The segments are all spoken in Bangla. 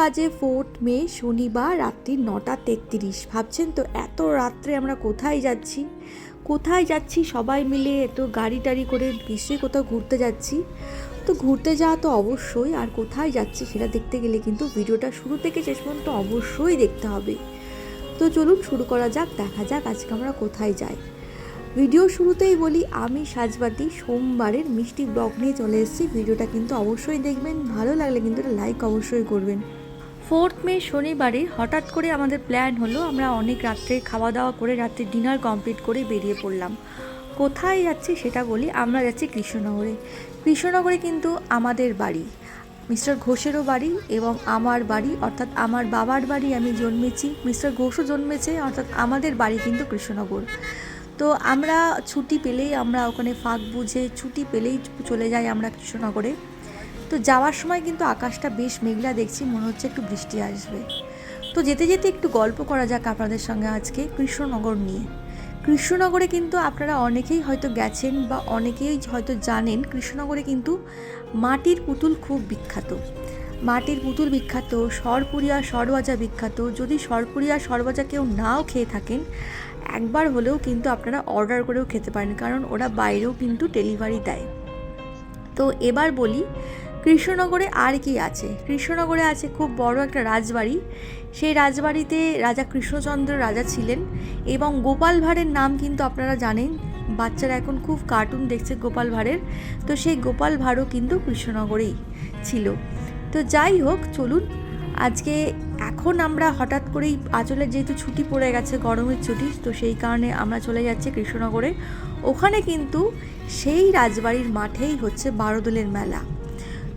বাজে ফোর্থ মে, শনিবার রাত্রি নটা তেত্রিশ। ভাবছেন তো, এত রাত্রে আমরা কোথায় যাচ্ছি? কোথায় যাচ্ছি সবাই মিলে? এত গাড়ি টাড়ি করে নিশ্চয়ই কোথাও ঘুরতে যাচ্ছি। তো ঘুরতে যাওয়া তো অবশ্যই, আর কোথায় যাচ্ছি সেটা দেখতে গেলে কিন্তু ভিডিওটা শুরু থেকে শেষ পর্যন্ত অবশ্যই দেখতে হবে। তো চলুন শুরু করা যাক, দেখা যাক আজকে আমরা কোথায় যাই। ভিডিও শুরুতেই বলি, আমি সাজবাতি সোমবারের মিষ্টি ব্লগ নিয়ে চলে এসেছি। ভিডিওটা কিন্তু অবশ্যই দেখবেন, ভালো লাগলে কিন্তু একটা লাইক অবশ্যই করবেন। ফোর্থ মে শনিবারে হঠাৎ করে আমাদের প্ল্যান হলো, আমরা অনেক রাত্রে খাওয়া দাওয়া করে রাত্রে ডিনার কমপ্লিট করে বেরিয়ে পড়লাম। কোথায় যাচ্ছি সেটা বলি, আমরা যাচ্ছি কৃষ্ণনগরে। কৃষ্ণনগরে কিন্তু আমাদের বাড়ি, মিস্টার ঘোষেরও বাড়ি এবং আমার বাড়ি, অর্থাৎ আমার বাবার বাড়ি আমি জন্মেছি। মিস্টার ঘোষও জন্মেছে, অর্থাৎ আমাদের বাড়ি কিন্তু কৃষ্ণনগর। তো আমরা ছুটি পেলেই আমরা ওখানে ফাঁক বুঝে ছুটি পেলেই চলে যাই আমরা কৃষ্ণনগরে। তো যাওয়ার সময় কিন্তু আকাশটা বেশ মেঘলা দেখছি, মনে হচ্ছে একটু বৃষ্টি আসবে। তো যেতে যেতে একটু গল্প করা যাক আপনাদের সঙ্গে আজকে কৃষ্ণনগর নিয়ে। কৃষ্ণনগরে কিন্তু আপনারা অনেকেই হয়তো গেছেন বা অনেকেই হয়তো জানেন, কৃষ্ণনগরে কিন্তু মাটির পুতুল খুব বিখ্যাত। মাটির পুতুল বিখ্যাত, সরপুরিয়া সরবাজা বিখ্যাত। যদি সরপুরিয়া সরবাজা কেউ নাও খেয়ে থাকেন একবার হলেও কিন্তু আপনারা অর্ডার করেও খেতে পারেন, কারণ ওরা বাইরেও কিন্তু ডেলিভারি দেয়। তো এবার বলি, কৃষ্ণনগরে আর কি আছে? কৃষ্ণনগরে আছে খুব বড় একটা রাজবাড়ি। সেই রাজবাড়িতে রাজা কৃষ্ণচন্দ্র রাজা ছিলেন এবং গোপাল ভাঁড়ের নাম কিন্তু আপনারা জানেন, বাচ্চারা এখন খুব কার্টুন দেখছে গোপাল ভাঁড়ের। তো সেই গোপাল ভাঁড়ও কিন্তু কৃষ্ণনগরেই ছিল। তো যাই হোক, চলুন, আজকে এখন আমরা হঠাৎ করেই আঁচলের যেহেতু ছুটি পড়ে গেছে, গরমের ছুটি, তো সেই কারণে আমরা চলে যাচ্ছি কৃষ্ণনগরে। ওখানে কিন্তু সেই রাজবাড়ির মাঠেই হচ্ছে বারোদোলের মেলা।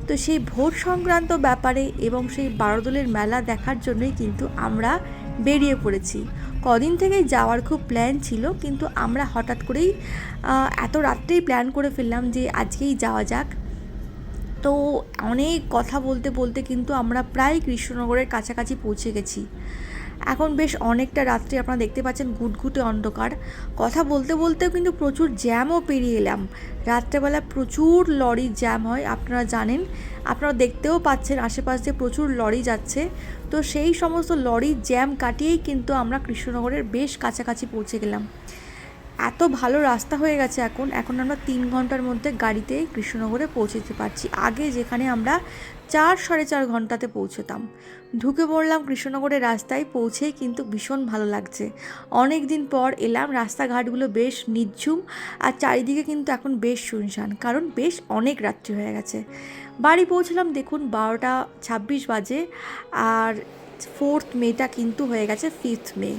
তো সেই ভোট সংক্রান্ত ব্যাপারে এবং সেই বারোদোলের মেলা দেখার জন্যই কিন্তু আমরা বেরিয়ে পড়েছি। কদিন থেকেই যাওয়ার খুব প্ল্যান ছিল, কিন্তু আমরা হঠাৎ করেই এত রাত্রেই প্ল্যান করে ফেললাম যে আজকেই যাওয়া যাক। তো অনেক কথা বলতে বলতে কিন্তু আমরা প্রায় কৃষ্ণনগরের কাছাকাছি পৌঁছে গেছি। এখন বেশ অনেকটা রাত্রি আপনারা দেখতে পাচ্ছেন, ঘুটঘুটে অন্ধকার। কথা বলতে বলতেও কিন্তু প্রচুর জ্যামও পেরিয়ে এলাম। রাত্রেবেলা প্রচুর লরি জ্যাম হয়, আপনারা জানেন। আপনারা দেখতেও পাচ্ছেন আশেপাশ প্রচুর লরি যাচ্ছে। তো সেই সমস্ত লরির জ্যাম কাটিয়েই কিন্তু আমরা কৃষ্ণনগরের বেশ কাছাকাছি পৌঁছে গেলাম। এত ভালো রাস্তা হয়ে গেছে এখন এখন আমরা তিন ঘণ্টার মধ্যে গাড়িতে কৃষ্ণনগরে পৌঁছে যেতে পারছি। আগে যেখানে আমরা চার সাড়ে চার ঘন্টাতে পৌঁছতাম। ঢুকে পড়লাম কৃষ্ণনগরের রাস্তায়, পৌঁছেই কিন্তু ভীষণ ভালো লাগছে। অনেক দিন পর এলাম, রাস্তাঘাটগুলো বেশ নিঝুম আর চারিদিকে কিন্তু এখন বেশ শুনশান, কারণ বেশ অনেক রাত্রি হয়ে গেছে। বাড়ি পৌঁছলাম দেখুন বারোটা ছাব্বিশ বাজে আর ফোর্থ মেটা কিন্তু হয়ে গেছে ফিফথ মে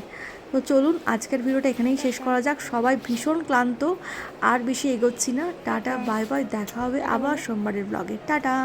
তো চলুন আজকের ভিডিওটা এখানেই শেষ করা যাক। সবাই ভীষণ ক্লান্ত আর বেশি এগোচ্ছি না। টাটা বাই বাই দেখা হবে আবার সোমবারের ব্লগে টাটা!